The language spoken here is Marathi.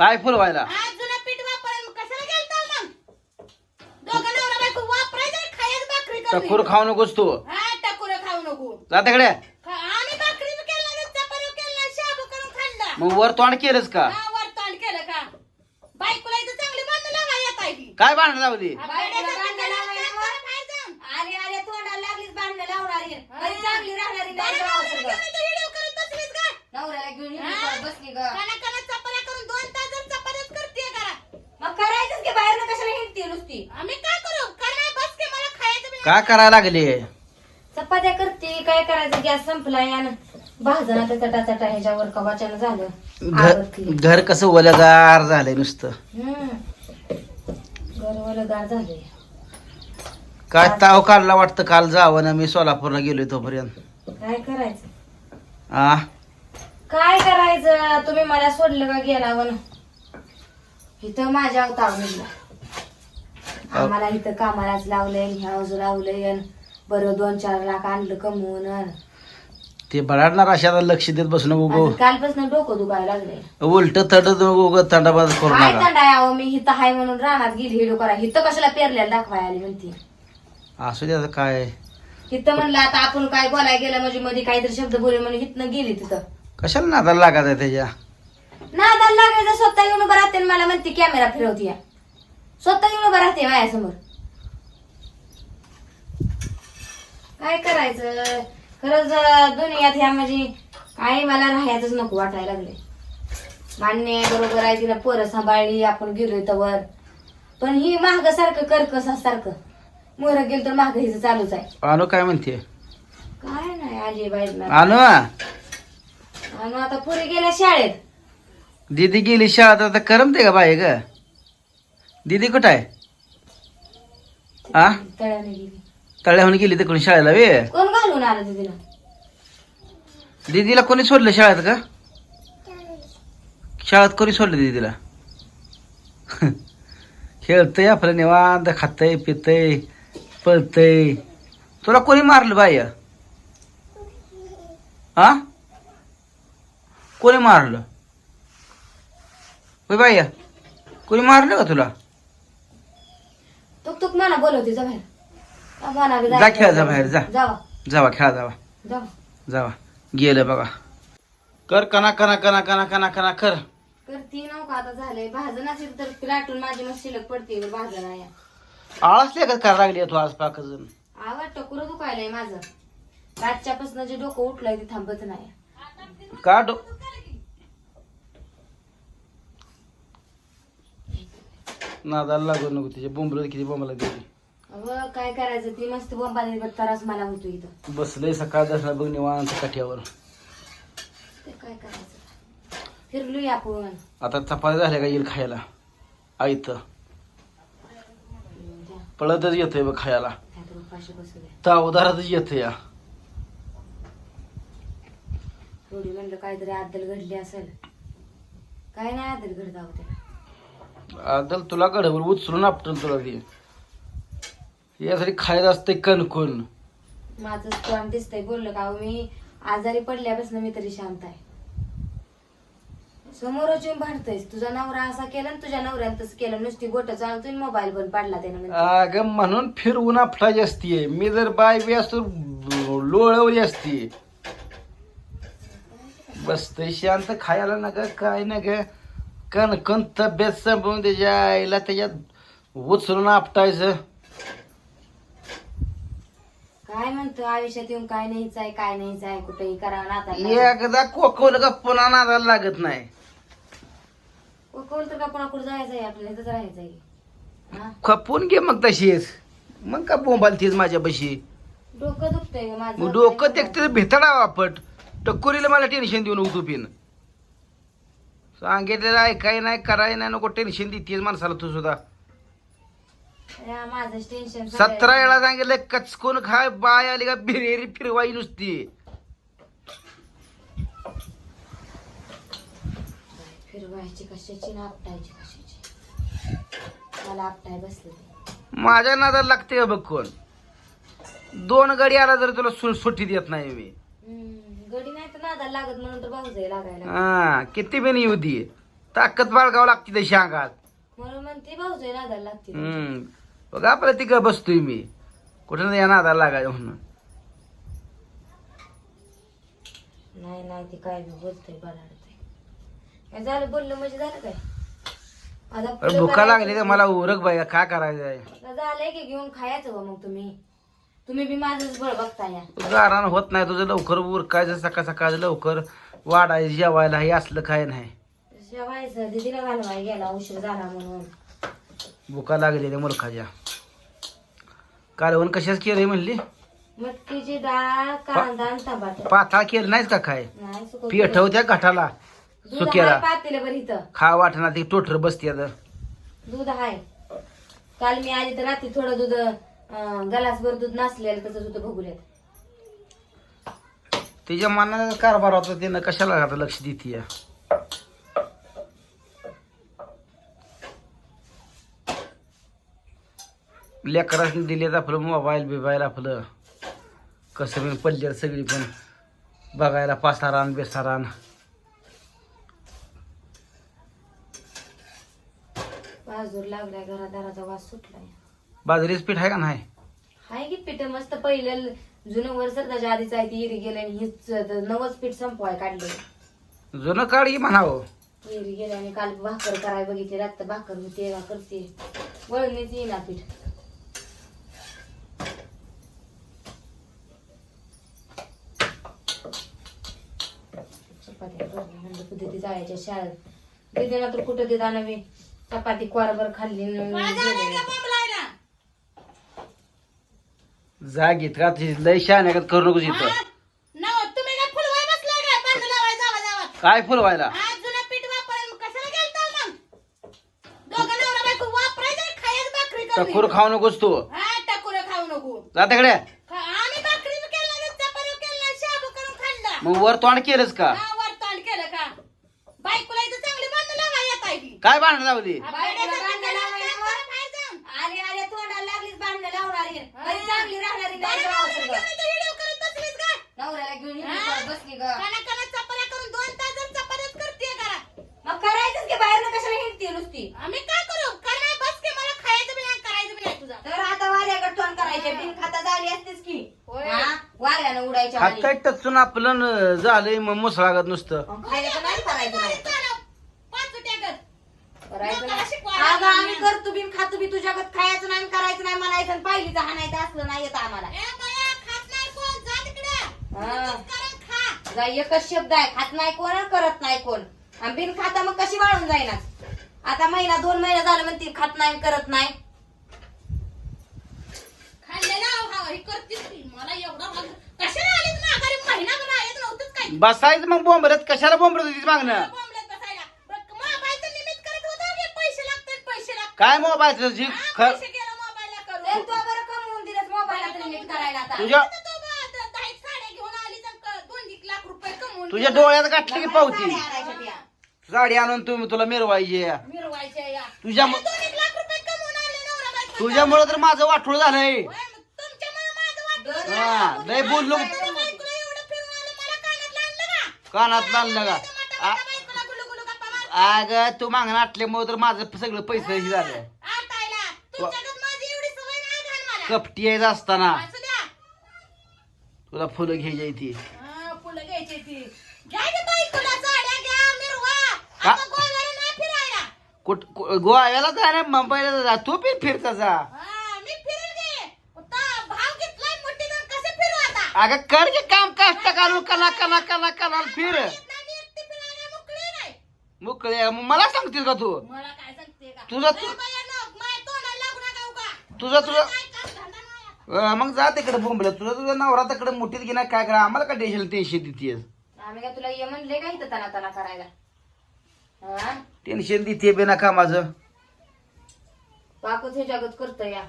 काय फुलवायला? जुनं पीठ वापरेल मग कशाला गेलता मग? दोघं नवरा बायको वापरायचं आणि खायचं भाकरी करून. टकोर खाऊ नकोस तू. हा टकुरं खाऊ नको. जा तिकडे. खा- आम्ही भाकरी बी केलं नाही चपाती बी केलं नाही शाबू करून खाल्ला. मग वर तोंड केलंस का? हा वर तोंड केलं का? बायकोला इथं चांगली बांधून लावा येत आहे ती काय भांडण लावली? बायकोला बांधून. आले आले तोंडाला लागलीच भांडणं लावणारी चांगली राहणारी नाही गावात सगळं. नवऱ्याला घेऊन हा? बसली ग काना काना चपात्या करून दोन तास जर चपात्याच करतेय करा मग करायचंच की बाहेर कशाला आम्ही काय करू? कारण बस की मला खायचं बी काय करायला लागली? चपात्या करते काय करायचं? गॅस संपलाय आणि भाजना त्या चटा चटा ह्याच्यावर कवाच्यानं झालं. घर आवरती. घर कसं ओल्यागार झालंय नुसतं. हम्म. गरवलं गार झालंय. काय ताव काढला वाटतं? काल जावं ना मी सोलापूरला गेलोय तोपर्यंत. काय करायचं? आ? काय करायचं? तुम्ही मला सोडलं का गेला वन इथं माझ्या ताव निघला आम्हाला इथं कामालाच लावलंय ह्यावज लावलंय अन बरं दोन चार लाख आणलं कमवून ते बळाडणार अशा लक्ष देत बसणं उगो आज कालपासून डोकं दुखायला लागलंय. उलट थंड उग थंडाबाद करू काय नका. थंड आहे अहो मी हिथं हाय म्हणून रानात गेली हिडो करा. हिथं कशाला पेरल्याला दाखवाय आली म्हणती? असू दे आता काय. हिथं म्हणलं आता आपण काय बोलाय गेलं म्हणजे मध्ये काहीतरी शब्द बोलले म्हणून हिथनं गेली तिथं. कशाला नादाला लागायचं आहे त्याच्या? नादाला लागायचं स्वतः येऊन आणि मला म्हणते कॅमेरा फिरवती या. स्वतः येऊन उभं राहते माझ्यासमोर. काय करायचं? खरंच दुनियात ह्या म्हणजे काही मला राहायचंच नको वाटायला लागले मान्य आहे, बरोबर आहे तिला पोरं सांभाळली आपण गेलोय तवर. पण ही महाग सारखं करकस सारखं मोर गेलं तर महाग हिचं चालूच आहे. अनु काय म्हणते? काय नाही आजी बाई अनु? आणि आता पुरी गेल्या शाळेत. दीदी गेली शाळेत आता करमते का बाई ग? दीदी कुठं आहे? आ? तळ्याने गेली तळ्याहून गेली तिकडून शाळेला वे कोण घालून आलं तिला दीदीला कोणी सोडलं शाळेत का? शाळेत कोणी सोडलं दीदीला? खेळतय आपलं निवांत खातय पितय पळतय. तुला कोणी मारलं बाई? हा कोणी मारलं? होय बाई कोणी मारलं का तुला? तुक तुक म्हणा बोलवते जा बाहेर. जा म्हणा बी जा जायचं. खेळा जा बाहेर जा. जावा. जावा खेळा जावा. जावा जावा. गेलं बघा. कर कना कना कना कना कना कना कर. करती नव्हतं आता झालंय. भाजन असेल तर लाटून माझी मग शिल्लक पडते भाजन आहे. आळस लेखत करायला लागली तू आज पाक आवड टकुरं दुखायलंय माझं. रातच्यापासून जे डोकं उठलंय ते थांबत नाही. का डो नादाला लागू नको तिच्या बोंबल किती बोंबला गेली. अगं काय करायचं? ती मस्त बोंबा त्रास मला होतो इथं. बसलंय सकाळ दसरा बघ निवांत काठ्यावर. ते काय करायचं? फिरलोय आपण. आता चपात्या झाल्या का येईल खायला? आईत हम्म, द्या. पळतच येतोय बघ खायला. त्यात उपाशी बसू द्या तावदारातच येतोय या. थोडी म्हणलं काहीतरी आदल घडली असेल. काय नाही आदल घडत आहोत त्याला आदल तुला गडबड उचलून आपटून तुला दे. यासाठी खायला असते कणकण माझं तोंड दिसतंय बोललं का अहो, मी? आजारी पडल्यापासून मी तरी शांत आहे. समोरच येऊन भांडतोयस. तुझा नवरा असा केला आणि तुझ्या नवऱ्यानं तसं केलं. नुसती बोट चालतोय मोबाईल बंद पाडला त्यानं म्हणते. अग म्हणून फिरवून आपटायची असतीये. मी जर बाय बी असतो लोळवली असती. बसतय शांत खायला ना ग काय ना ग कण कण तब्येत संपवून त्याच्या आईला त्याच्यात उचलून आपटायचं. काय म्हणतो आयुष्यात येऊन काय नाहीच आहे काय नाहीच आहे कुठेही करावं एकदा कोकवलं का पुन्हा नादाला लागत नाही. कोण तर का कोणाकडे जायचं आहे आपल्याला इथंच राहायचं आहे. हा? खपून घे मग तशीच. मग का बोंबाल तीच माझ्यापाशी डोकं दुखतंय गं माझं. मग डोकं ते भेटाडा वापट टक्कुरीला मला टेन्शन देऊन उतुपीन सांगितलेलं ऐकाय नाही कराय नाही नको टेन्शन देतेस माणसाला तू सुद्धा. या, माझंच टेन्शन सतरा वेळा सांगितलं कचकून खाय बाय आली का बिरेरी फिरवाई नुसती. फिरवायची कशाची ना आपटायची कशाची? मला आपटाय बसले ते माझ्या नादाला लागते का बघ कोण? दोन गडी आला तर तुला सु- सुट्टी देत नाही मी. गडी नाही तर नादाला लागत म्हणून तर भाऊजाई लागायला हा किती बिन येऊ दे. ताकद बाळगावं लागते तशी अंगात म्हणून म्हणते भाऊजाई नादाला लागते. हम्म. बघ आपलं तिकडं बसतोय मी. कुठं नाही या नादाला लागायचं म्हणून. नाही नाही ते काय बी बोलतय बराडतय. काय झालं बोललं म्हणजे झालं काय? आता अरे भुका. लागली तर मला उरक बाई काय करायचं आहे झालंय की घेऊन खायचं बा मग तुम्ही. तुम्ही बी माझंच बळ होत नाही तुझं लवकर उरकायचं सकाळ सकाळ लवकर वाढायचं जेवायला हे असलं काय नाही. जेवायचं दिदीला घालवाय गेला उशीर झाला म्हणून. भुका लागली त्या मुलखाच्या कालवण कशाच केलंय म्हणली? मटकीची डाळ कांदा आणि टमाटर पाताळ केलं नाहीस का काय? नाही सुकं पिठव त्या घाटाला दूध सुक्याला आहे पातेलं बरं इथं. खा वाटणार ती टोटर बसते आता. दूध आहे काल मी आली तर रात्री थोडं दूध गलासभर दूध नसलेलं तसंच होतं भगुल्यात तिच्या मनाचा कारभार होता तिनं कशाला आता लक्ष देते लेकरांनी दिलेत आपलं मोबाईल बिबाईल आपलं. कसं पण पडले सगळी पण. बघायला पासारान बेसारान. बाजूर लागलाय घरादाराचा वास सुटलाय. बाजरीच पीठ आहे का नाही? हाय की पीठ मस्त पहिलं जुनं वर त्याच्या आधीच आहे ती इरी गेलं आणि हीच नवच पीठ संपवाय काढले जुनं काढ की म्हणावं? इरी गेले आणि काल भाकर कराय बघितली रात्र भाकर होते करते. वळणीच येईना पीठ. चपात्या करणे जायच्या शाळेत. दिदीला तर कुठं देत नव्हे? चपाती कोरभर खाल्ली न गेली. जाग घेत का तुझी लय शहाण्या का करू नको इथं? नव, तुम्ही काय फुलवाय बसलाय काय? पानं लावाय जावा जावा. काय फुल व्हायला आज जुनं पीठ वापरायला मग कशाला गेलता मग? दोघं नवरा बायको वापरायचं आणि खायचं भाकरी करून. टकोर खाऊ नकोस तू हा, टकुरं खाऊ नको. जा तिकडे खा- आम्ही भाकरी बी केलं नाही, चपाती बी केलं नाही, शाबू करून खाल्ला. मग वर तोंड केलंच का हा, वरताड केलं का? बायकोला इथं चांगली बांधून लावा येत आहे की. काय भांडण लावली बायकोला बायकोला बांधायला बांधायला लावायला लावा, बाहेर जाऊन. आले आले तोंडाला लागलीच भांडणं लावणारी हा. कधी चांगली राहणारी नाही बाहेर गावात नवऱ्याला सगळं. घेऊन इथं व्हिडिओ करत बसलीस का? नवऱ्याला घेऊन इकडे हा? परत बसली ग काना काना चपात्या करून दोन तास जर चपात्याच करतेय घरात. मग करायचंच की बाहेर हिंडते नुसती आम्ही काय करू करणार बस की मला खायचं बी नाही करायचं बी नाही तुझा तर आता वाऱ्याकडे तोंड करायचे बिन खाता झाली असतेच की होय. हा? वाऱ्यानं उडायच्या वाली. हात टचून आपलं न- झालंय मग मुसळागत नुसतं खायचं नाही करायचं नाही चालव. पाच उट्यागत. करायचं लोकाला नाही शिकवायला अगं आम्ही. करतो बिन खातो बी तुझ्याकडे खायचं नाही करायचं नाही म्हणायचं आणि पाहिलीचं हाणायचं असलं नाही येत आम्हाला ए बाया, खात नाही कोण, जा तिकडं. हा. नुसतंच करून खा. जा एकच शब्द आहे खात नाही कोण आणि करत नाही कोण आणि बिन खाता मग कशी वाळून जाईनाच आता महिना दोन महिना झालं म्हणते खात नाही करत नाही हा, हे. बसायचं मग बोंबरत कशाला बोंबरत मागणं होता की पैसे लागतात, पैसे लागतात. काय मोबाईल जी हा, ख- पैसे गेलं मोबाईलला करून. तर तू बरं कमवून दिलंस मोबाईलला तरी नीट करायला आता तुझ्या तुझ्या. डोळ्यात गाठली की पावती. साडी आणून तुम्ही तुला मिरवायची. तुझ्या अरे दोन एक लाख रुपये कमवून आणले नवरा बायको. तुझ्यामुळे तर माझं वाठोळ झालंय हा, लय बोललो. तुझ्या बायकोला एवढं फिरून आलं, मला कानातलं आणलं का? कानात आणलं का. अगं तू मागणं आटल्यामुळे तर माझं सगळं पैसे हे झालं आटायला. तुमच्याकडे माझी एवढी सवय नाही घाण मला. कपटी यायचं असताना. तुला फुलं घ्यायची ती हा, फुलं घ्यायची ती. कुठ गोव्याला जा ना मुंबईला जा तू पण फिरता जा हा, मी फिरेल की. आता भाव घेतलाय मोठीनं, कसं फिरू आता? अगं कर की काम कष्ट करून कला कला कला कला फिर येत नाही, मी एकटी फिरायला मोकळी नाही. मोकळे मग मला सांगतील का तू मला काय सांगते का? तुझा- ए बायांनो, माझ्या तोंडाला लागू नका उगा. तुझा तुझा काय काम धंदा नाही. अं, मग जा तिकडे बोंबलं तुझा तुझा नवरा तिकडे मोठीत घेणार काय करा आम्हाला काय टेन्शन टेन्शन देतेस आम्ही काय तुला ये म्हणले का इथं तना तना करायला हा टेन्शन देते बिना कामाचं पाकच हे जगत करतो या.